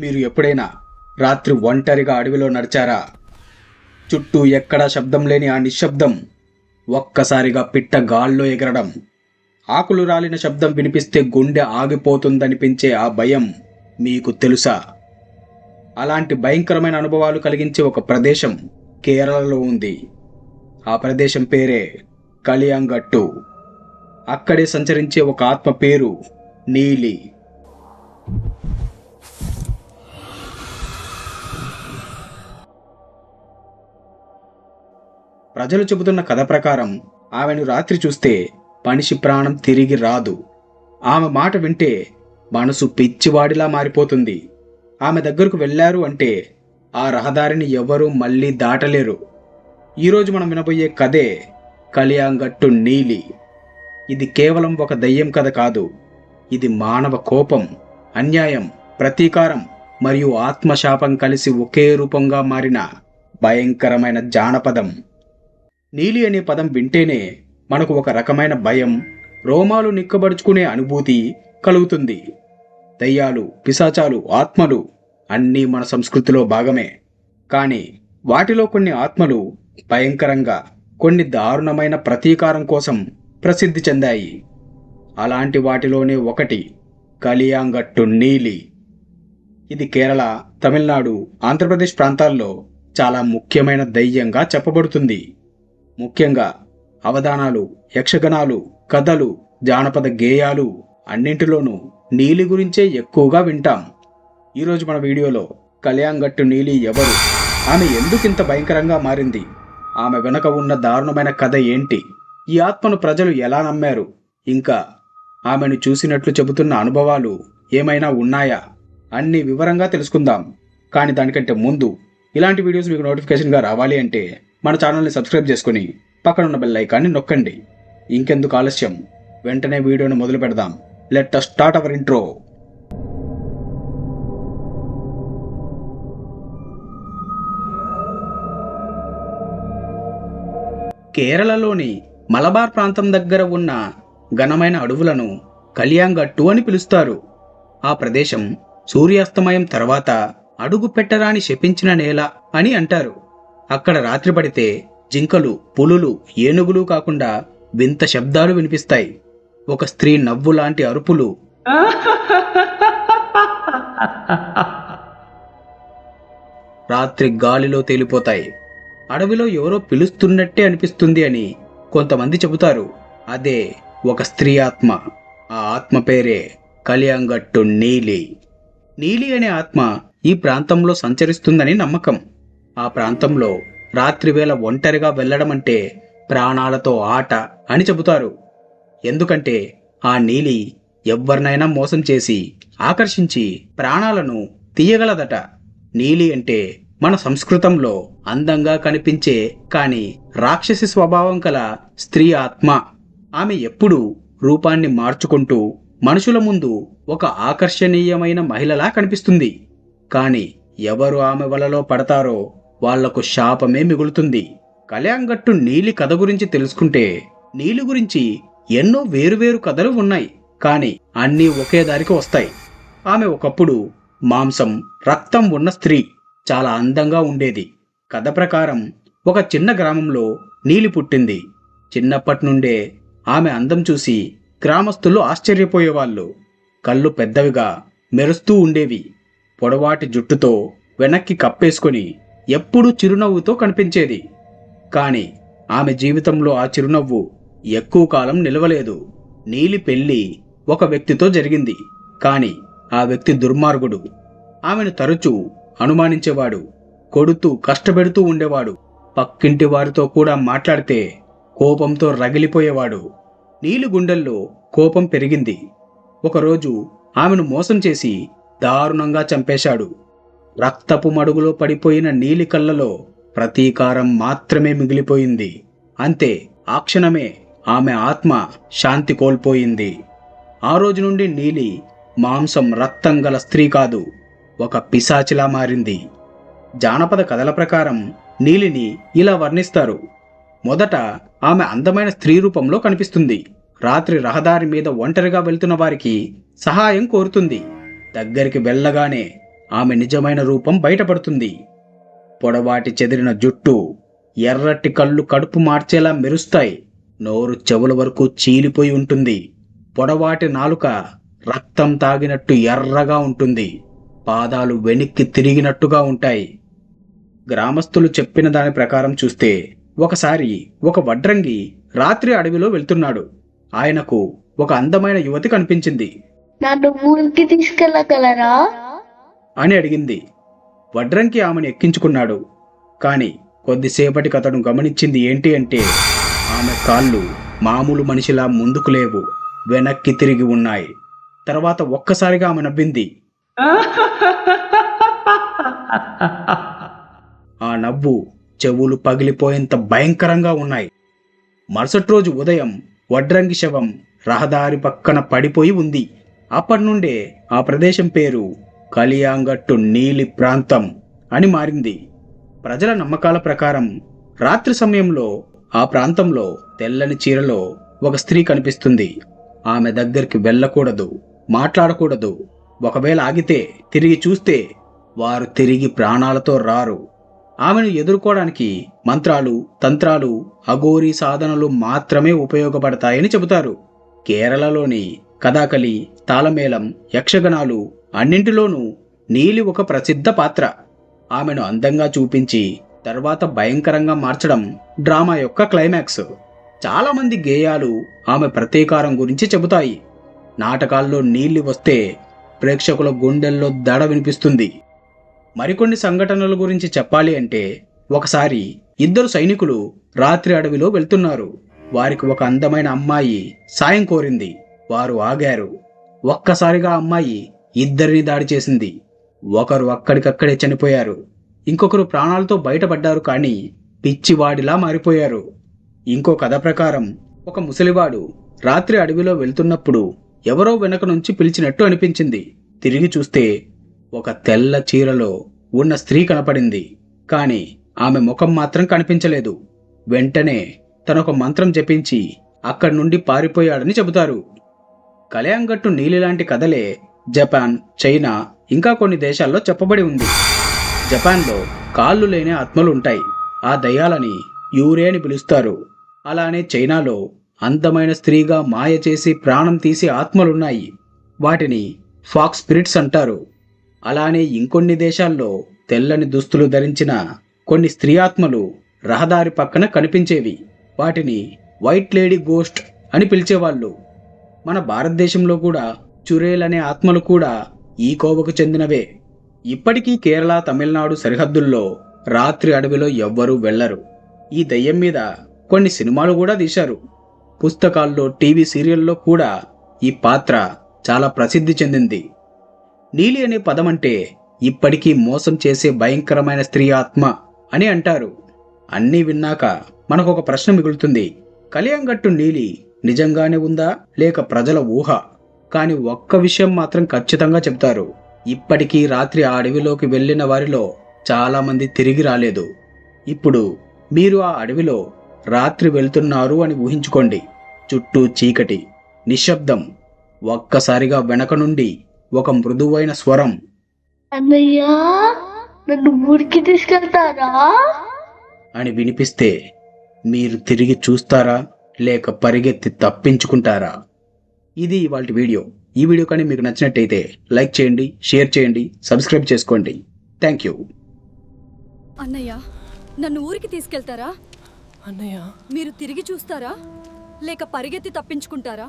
మీరు ఎప్పుడైనా రాత్రి ఒంటరిగా అడవిలో నడిచారా? చుట్టూ ఎక్కడా శబ్దం లేని ఆ నిశ్శబ్దం ఒక్కసారిగా పిట్ట గాల్లో ఎగరడం ఆకులు రాలిన శబ్దం వినిపిస్తే గుండె ఆగిపోతుందనిపించే ఆ భయం మీకు తెలుసా? అలాంటి భయంకరమైన అనుభవాలు కలిగించే ఒక ప్రదేశం కేరళలో ఉంది. ఆ ప్రదేశం పేరే కలియాంగట్టు. అక్కడే సంచరించే ఒక ఆత్మ పేరు నీలి. ప్రజలు చెబుతున్న కథ ప్రకారం ఆమెను రాత్రి చూస్తే మనిషి ప్రాణం తిరిగి రాదు. ఆమె మాట వింటే మనసు పిచ్చివాడిలా మారిపోతుంది. ఆమె దగ్గరకు వెళ్ళారు అంటే ఆ రహదారిని ఎవరూ మళ్ళీ దాటలేరు. ఈరోజు మనం వినబోయే కథే కలియాంగట్టు నీలి. ఇది కేవలం ఒక దయ్యం కథ కాదు. ఇది మానవ కోపం అన్యాయం ప్రతీకారం మరియు ఆత్మశాపం కలిసి ఒకే రూపంగా మారిన భయంకరమైన జానపదం. నీలి అనే పదం వింటేనే మనకు ఒక రకమైన భయం రోమాలు నిక్కబడుచుకునే అనుభూతి కలుగుతుంది. దయ్యాలు పిశాచాలు ఆత్మలు అన్నీ మన సంస్కృతిలో భాగమే. కానీ వాటిలో కొన్ని ఆత్మలు భయంకరంగా కొన్ని దారుణమైన ప్రతీకారం కోసం ప్రసిద్ధి చెందాయి. అలాంటి వాటిలోనే ఒకటి కలియాంగట్టు నీలి. ఇది కేరళ తమిళనాడు ఆంధ్రప్రదేశ్ ప్రాంతాల్లో చాలా ముఖ్యమైన దయ్యంగా చెప్పబడుతుంది. ముఖ్యంగా అవధానాలు యక్షగణాలు కథలు జానపద గేయాలు అన్నింటిలోనూ నీలి గురించే ఎక్కువగా వింటాం. ఈరోజు మన వీడియోలో కళ్యాణ్గట్టు నీలి ఎవరు? ఆమె ఎందుకింత భయంకరంగా మారింది? ఆమె వెనుక ఉన్న దారుణమైన కథ ఏంటి? ఈ ఆత్మను ప్రజలు ఎలా నమ్మారు? ఇంకా ఆమెను చూసినట్లు చెబుతున్న అనుభవాలు ఏమైనా ఉన్నాయా? అన్ని వివరంగా తెలుసుకుందాం. కానీ దానికంటే ముందు ఇలాంటి వీడియోస్ మీకు నోటిఫికేషన్గా రావాలి అంటే మన ఛానల్ని సబ్స్క్రైబ్ చేసుకుని పక్కన ఉన్న బెల్ ఐకాన్ని నొక్కండి. ఇంకెందుకు ఆలస్యం? వెంటనే వీడియోని మొదలు పెడదాం. లెట్ స్టార్ట్ అవర్ ఇంట్రో కేరళలోని మలబార్ ప్రాంతం దగ్గర ఉన్న ఘనమైన అడవులను కలియాంగట్టు అని పిలుస్తారు. ఆ ప్రదేశం సూర్యాస్తమయం తర్వాత అడుగు పెట్టరాని శపించిన నేల అని అంటారు. అక్కడ రాత్రి పడితే జింకలు పులులు ఏనుగులు కాకుండా వింత శబ్దాలు వినిపిస్తాయి. ఒక స్త్రీ నవ్వు లాంటి అరుపులు. రాత్రి గాలిలో తేలిపోతాయి. అడవిలో ఎవరో పిలుస్తున్నట్టే అనిపిస్తుంది అని కొంతమంది చెబుతారు. అదే ఒక స్త్రీ ఆత్మ. ఆ ఆత్మ పేరే కలియాంగట్టు నీలి. నీలి అనే ఆత్మ ఈ ప్రాంతంలో సంచరిస్తుందని నమ్మకం. ఆ ప్రాంతంలో రాత్రివేళ ఒంటరిగా వెళ్ళడం అంటే ప్రాణాలతో ఆట అని చెబుతారు. ఎందుకంటే ఆ నీలి ఎవ్వరినైనా మోసం చేసి ఆకర్షించి ప్రాణాలను తీయగలదట. నీలి అంటే మన సంస్కృతంలో అందంగా కనిపించే కాని రాక్షసి స్వభావం కల స్త్రీ ఆత్మ. ఆమె ఎప్పుడూ రూపాన్ని మార్చుకుంటూ మనుషుల ముందు ఒక ఆకర్షణీయమైన మహిళలా కనిపిస్తుంది. కాని ఎవరు ఆమె వలలో పడతారో వాళ్ళకు శాపమే మిగులుతుంది. కళ్యాంగట్టు నీలి కథ గురించి తెలుసుకుంటే నీలి గురించి ఎన్నో వేరువేరు కథలు ఉన్నాయి. కానీ అన్నీ ఒకే దారికి వస్తాయి. ఆమె ఒకప్పుడు మాంసం రక్తం ఉన్న స్త్రీ. చాలా అందంగా ఉండేది. కథ ప్రకారం ఒక చిన్న గ్రామంలో నీలి పుట్టింది. చిన్నప్పటి నుండే ఆమె అందం చూసి గ్రామస్తులు ఆశ్చర్యపోయేవాళ్ళు. కళ్ళు పెద్దవిగా మెరుస్తూ ఉండేవి. పొడవాటి జుట్టుతో వెనక్కి కప్పేసుకొని ఎప్పుడూ చిరునవ్వుతో కనిపించేది. కానీ ఆమె జీవితంలో ఆ చిరునవ్వు ఎక్కువ కాలం నిలవలేదు. నీలి పెళ్ళి ఒక వ్యక్తితో జరిగింది. కానీ ఆ వ్యక్తి దుర్మార్గుడు. ఆమెను తరచూ అనుమానించేవాడు. కొడుతూ కష్టపెడుతూ ఉండేవాడు. పక్కింటి వారితో కూడా మాట్లాడితే కోపంతో రగిలిపోయేవాడు. నీలి గుండెల్లో కోపం పెరిగింది. ఒకరోజు ఆమెను మోసం చేసి దారుణంగా చంపేశాడు. రక్తపు మడుగులో పడిపోయిన నీలి కళ్ళలో ప్రతీకారం మాత్రమే మిగిలిపోయింది. అంతే ఆ క్షణమే ఆమె ఆత్మ శాంతి కోల్పోయింది. ఆ రోజు నుండి నీలి మాంసం రక్తం గల స్త్రీ కాదు ఒక పిశాచిలా మారింది. జానపద కథల ప్రకారం నీలిని ఇలా వర్ణిస్తారు. మొదట ఆమె అందమైన స్త్రీ రూపంలో కనిపిస్తుంది. రాత్రి రహదారి మీద ఒంటరిగా వెళ్తున్న వారికి సహాయం కోరుతుంది. దగ్గరికి వెళ్ళగానే ఆమె నిజమైన రూపం బయటపడుతుంది. పొడవాటి చెదిరిన జుట్టు ఎర్రటి కళ్ళు కడుపు మార్చేలా మెరుస్తాయి. నోరు చెవుల వరకు చీలిపోయి ఉంటుంది. పొడవాటి నాలుక రక్తం తాగినట్టు ఎర్రగా ఉంటుంది. పాదాలు వెనక్కి తిరిగినట్టుగా ఉంటాయి. గ్రామస్తులు చెప్పిన దాని ప్రకారం చూస్తే ఒకసారి ఒక వడ్రంగి రాత్రి అడవిలో వెళ్తున్నాడు. ఆయనకు ఒక అందమైన యువతి కనిపించింది. నన్ను ఊరికి తీసుకెళ్ళగలరా? అని అడిగింది. వడ్రంకి ఆమెను ఎక్కించుకున్నాడు. కాని కొద్దిసేపటికి అతను గమనించింది ఏంటి అంటే ఆమె కాళ్ళు మామూలు మనిషిలా ముందుకు లేవు వెనక్కి తిరిగి ఉన్నాయి. తర్వాత ఒక్కసారిగా ఆమె నవ్వింది. ఆ నవ్వు చెవులు పగిలిపోయేంత భయంకరంగా ఉన్నాయి. మరుసటి రోజు ఉదయం వడ్రంగి శవం రహదారి పక్కన పడిపోయి ఉంది. అప్పటి నుండే ఆ ప్రదేశం పేరు కలియాంగట్టు నీలి ప్రాంతం అని మారింది. ప్రజల నమ్మకాల ప్రకారం రాత్రి సమయంలో ఆ ప్రాంతంలో తెల్లని చీరలో ఒక స్త్రీ కనిపిస్తుంది. ఆమె దగ్గరికి వెళ్ళకూడదు మాట్లాడకూడదు. ఒకవేళ ఆగితే తిరిగి చూస్తే వారు తిరిగి ప్రాణాలతో రారు. ఆమెను ఎదుర్కోవడానికి మంత్రాలు తంత్రాలు అఘోరీ సాధనలు మాత్రమే ఉపయోగపడతాయని చెబుతారు. కేరళలోని కథాకలి తాళమేళం యక్షగణాలు అన్నింటిలోనూ నీలి ఒక ప్రసిద్ధ పాత్ర. ఆమెను అందంగా చూపించి తర్వాత భయంకరంగా మార్చడం డ్రామా యొక్క క్లైమాక్స్. చాలామంది గేయాలు ఆమె ప్రతీకారం గురించి చెబుతాయి. నాటకాల్లో నీళ్ళు వస్తే ప్రేక్షకుల గుండెల్లో దడ వినిపిస్తుంది. మరికొన్ని సంఘటనల గురించి చెప్పాలి అంటే ఒకసారి ఇద్దరు సైనికులు రాత్రి అడవిలో వెళ్తున్నారు. వారికి ఒక అందమైన అమ్మాయి సాయం కోరింది. వారు ఆగారు. ఒక్కసారిగా అమ్మాయి ఇద్దరిని దాడి చేసింది. ఒకరు అక్కడికక్కడే చనిపోయారు. ఇంకొకరు ప్రాణాలతో బయటపడ్డారు కానీ పిచ్చివాడిలా మారిపోయారు. ఇంకో కథ ప్రకారం ఒక ముసలివాడు రాత్రి అడవిలో వెళ్తున్నప్పుడు ఎవరో వెనక నుంచి పిలిచినట్టు అనిపించింది. తిరిగి చూస్తే ఒక తెల్ల చీరలో ఉన్న స్త్రీ కనపడింది. కాని ఆమె ముఖం మాత్రం కనిపించలేదు. వెంటనే తనొక మంత్రం జపించి అక్కడి నుండి పారిపోయాడని చెబుతారు. కలయాంగట్టు నీలిలాంటి కథలే జపాన్ చైనా ఇంకా కొన్ని దేశాల్లో చెప్పబడి ఉంది. జపాన్లో కాళ్ళు లేని ఆత్మలు ఉంటాయి ఆ దయ్యాలని యూరే అని పిలుస్తారు. అలానే చైనాలో అందమైన స్త్రీగా మాయ చేసి ప్రాణం తీసే ఆత్మలున్నాయి. వాటిని ఫాక్స్ స్పిరిట్స్ అంటారు. అలానే ఇంకొన్ని దేశాల్లో తెల్లని దుస్తులు ధరించిన కొన్ని స్త్రీ ఆత్మలు రహదారి పక్కన కనిపించేవి. వాటిని వైట్ లేడీ గోస్ట్ అని పిలిచేవాళ్ళు. మన భారతదేశంలో కూడా చురేల్ అనే ఆత్మలు కూడా ఈ కోవకు చెందినవే. ఇప్పటికీ కేరళ తమిళనాడు సరిహద్దుల్లో రాత్రి అడవిలో ఎవ్వరూ వెళ్ళరు ఈ దయ్యం మీద కొన్ని సినిమాలు కూడా తీశారు. పుస్తకాల్లో టీవీ సీరియల్లో కూడా ఈ పాత్ర చాలా ప్రసిద్ధి చెందింది. నీలి అనే పదం అంటే ఇప్పటికీ మోసం చేసే భయంకరమైన స్త్రీ ఆత్మ అని అంటారు. అన్నీ విన్నాక మనకు ఒక ప్రశ్న మిగులుతుంది. కలియంగట్టు నీలి నిజంగానే ఉందా? లేక ప్రజల ఊహ? కాని ఒక్క విషయం మాత్రం ఖచ్చితంగా చెప్తారు. ఇప్పటికీ రాత్రి ఆ అడవిలోకి వెళ్ళిన వారిలో చాలా మంది తిరిగి రాలేదు. ఇప్పుడు మీరు ఆ అడవిలో రాత్రి వెళ్తున్నారు అని ఊహించుకోండి. చుట్టూ చీకటి నిశ్శబ్దం ఒక్కసారిగా వెనక నుండి ఒక మృదువైన స్వరం. అన్నయ్య నన్ను ఊరికి తీసుకెళ్తారా? అని వినిపిస్తే మీరు తిరిగి చూస్తారా? లేక పరిగెత్తి తప్పించుకుంటారా? ఇది ఇవాళ వీడియో. ఈ వీడియో కానీ మీకు నచ్చినట్టయితే లైక్ చేయండి షేర్ చేయండి సబ్స్క్రైబ్ చేసుకోండి. Thank you. అన్నయ్య నన్ను ఊరికి తీసుకెళ్తారా? అన్నయ్య. మీరు తిరిగి చూస్తారా? లేక పరిగెత్తి తప్పించుకుంటారా?